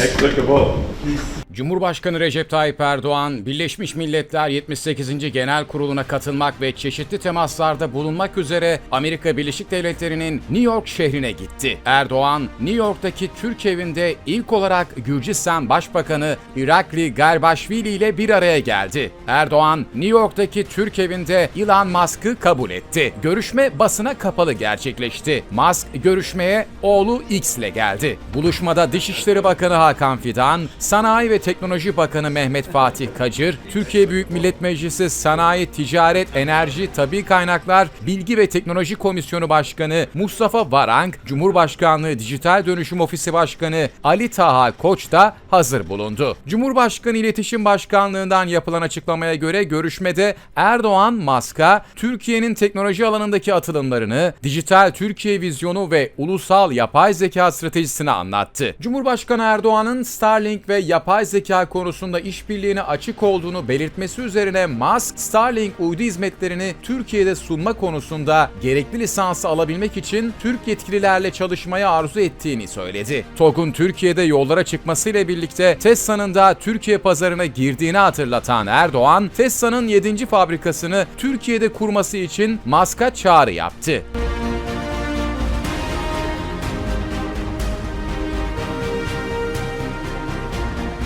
Echt Yes. Yes. Cumhurbaşkanı Recep Tayyip Erdoğan, Birleşmiş Milletler 78. Genel Kurulu'na katılmak ve çeşitli temaslarda bulunmak üzere Amerika Birleşik Devletleri'nin New York şehrine gitti. Erdoğan, New York'taki Türk evinde ilk olarak Gürcistan Başbakanı Irakli Garbaşvili ile bir araya geldi. Erdoğan, New York'taki Türk evinde Elon Musk'ı kabul etti. Görüşme basına kapalı gerçekleşti. Musk görüşmeye oğlu X ile geldi. Buluşmada Dışişleri Bakanı Hakan Fidan, Sanayi ve Teknoloji Bakanı Mehmet Fatih Kacır, Türkiye Büyük Millet Meclisi Sanayi, Ticaret, Enerji, Tabi Kaynaklar, Bilgi ve Teknoloji Komisyonu Başkanı Mustafa Varank, Cumhurbaşkanlığı Dijital Dönüşüm Ofisi Başkanı Ali Taha Koç da hazır bulundu. Cumhurbaşkanı İletişim Başkanlığından yapılan açıklamaya göre görüşmede Erdoğan, Musk'a Türkiye'nin teknoloji alanındaki atılımlarını, dijital Türkiye vizyonu ve ulusal yapay zeka stratejisini anlattı. Cumhurbaşkanı Erdoğan'ın Starlink ve yapay zeka konusunda işbirliğine açık olduğunu belirtmesi üzerine Musk, Starlink uydu hizmetlerini Türkiye'de sunma konusunda gerekli lisansı alabilmek için Türk yetkililerle çalışmayı arzu ettiğini söyledi. TOG'un Türkiye'de yollara çıkmasıyla birlikte Tesla'nın da Türkiye pazarına girdiğini hatırlatan Erdoğan, Tesla'nın 7. fabrikasını Türkiye'de kurması için Musk'a çağrı yaptı.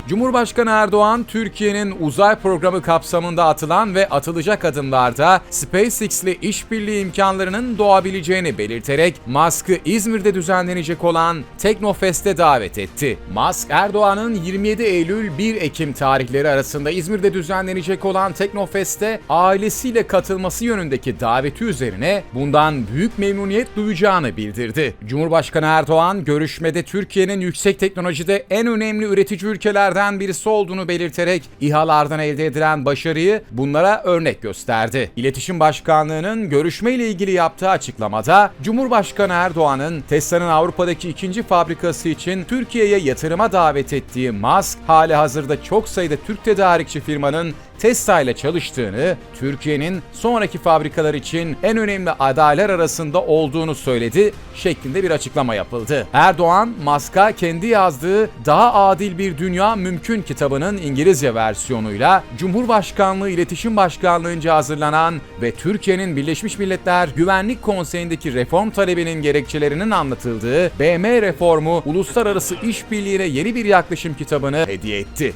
Cumhurbaşkanı Erdoğan, Türkiye'nin uzay programı kapsamında atılan ve atılacak adımlarda SpaceX ile işbirliği imkanlarının doğabileceğini belirterek Musk'ı İzmir'de düzenlenecek olan Teknofest'e davet etti. Musk, Erdoğan'ın 27 Eylül 1 Ekim tarihleri arasında İzmir'de düzenlenecek olan Teknofest'e ailesiyle katılması yönündeki daveti üzerine bundan büyük memnuniyet duyacağını bildirdi. Cumhurbaşkanı Erdoğan, görüşmede Türkiye'nin yüksek teknolojide en önemli üretici ülkelerden birisi olduğunu belirterek İHA'lardan elde edilen başarıyı bunlara örnek gösterdi. İletişim Başkanlığı'nın görüşme ile ilgili yaptığı açıklamada Cumhurbaşkanı Erdoğan'ın Tesla'nın Avrupa'daki ikinci fabrikası için Türkiye'ye yatırıma davet ettiği Musk, hali hazırda çok sayıda Türk tedarikçi firmanın Tesla ile çalıştığını, Türkiye'nin sonraki fabrikalar için en önemli adaylar arasında olduğunu söyledi şeklinde bir açıklama yapıldı. Erdoğan, Musk'a kendi yazdığı Daha Adil Bir Dünya Mümkün kitabının İngilizce versiyonuyla Cumhurbaşkanlığı İletişim Başkanlığı'nca hazırlanan ve Türkiye'nin Birleşmiş Milletler Güvenlik Konseyi'ndeki reform talebinin gerekçelerinin anlatıldığı BM reformu Uluslararası İşbirliği'ne yeni bir yaklaşım kitabını hediye etti.